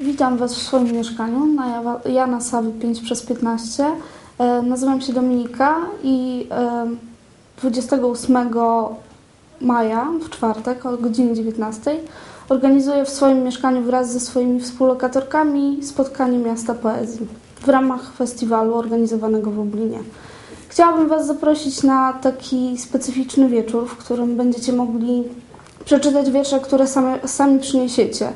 Witam Was w swoim mieszkaniu na Jana Sawy 5 przez 15. E, Nazywam się Dominika i e, 28 maja w czwartek o godzinie 19 organizuję w swoim mieszkaniu wraz ze swoimi współlokatorkami spotkanie Miasta Poezji w ramach festiwalu organizowanego w Lublinie. Chciałabym Was zaprosić na taki specyficzny wieczór, w którym będziecie mogli przeczytać wiersze, które same, sami przyniesiecie.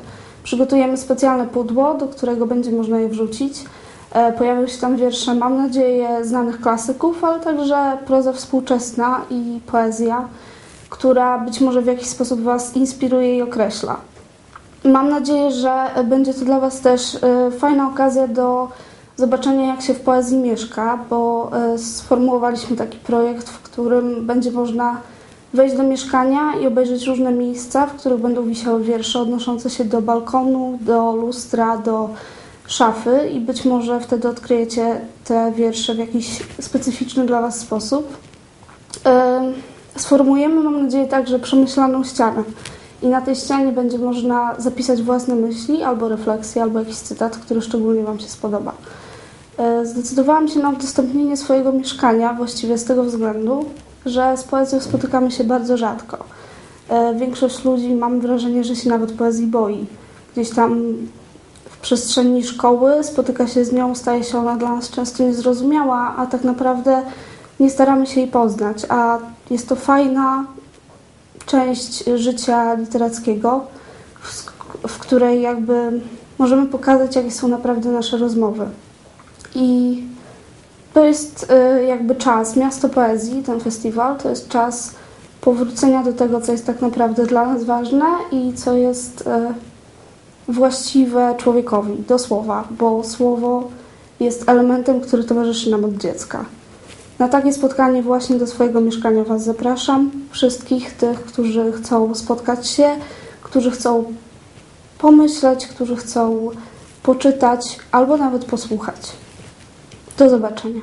Przygotujemy specjalne pudło, do którego będzie można je wrzucić. E, Pojawią się tam wiersze, mam nadzieję, znanych klasyków, ale także proza współczesna i poezja, która być może w jakiś sposób Was inspiruje i określa. Mam nadzieję, że będzie to dla Was też e, fajna okazja do zobaczenia, jak się w poezji mieszka, bo e, sformułowaliśmy taki projekt, w którym będzie można wejść do mieszkania i obejrzeć różne miejsca, w których będą wisiały wiersze odnoszące się do balkonu, do lustra, do szafy i być może wtedy odkryjecie te wiersze w jakiś specyficzny dla Was sposób. Em, Sformułujemy, mam nadzieję, także przemyślaną ścianę. I na tej ścianie będzie można zapisać własne myśli, albo refleksje, albo jakiś cytat, który szczególnie Wam się spodoba. E, Zdecydowałam się na udostępnienie swojego mieszkania właściwie z tego względu, że z poezją spotykamy się bardzo rzadko. E, Większość ludzi, mam wrażenie, że się nawet poezji boi. Gdzieś tam w przestrzeni szkoły spotyka się z nią, staje się ona dla nas często niezrozumiała, a tak naprawdę nie staramy się jej poznać. A jest to fajna część życia literackiego, w, w której jakby możemy pokazać, jakie są naprawdę nasze rozmowy. I to jest y, jakby czas, miasto poezji, ten festiwal, to jest czas powrócenia do tego, co jest tak naprawdę dla nas ważne i co jest y, właściwe człowiekowi, do słowa, bo słowo jest elementem, który towarzyszy nam od dziecka. Na takie spotkanie właśnie do swojego mieszkania Was zapraszam. Wszystkich tych, którzy chcą spotkać się, którzy chcą pomyśleć, którzy chcą poczytać albo nawet posłuchać. Do zobaczenia.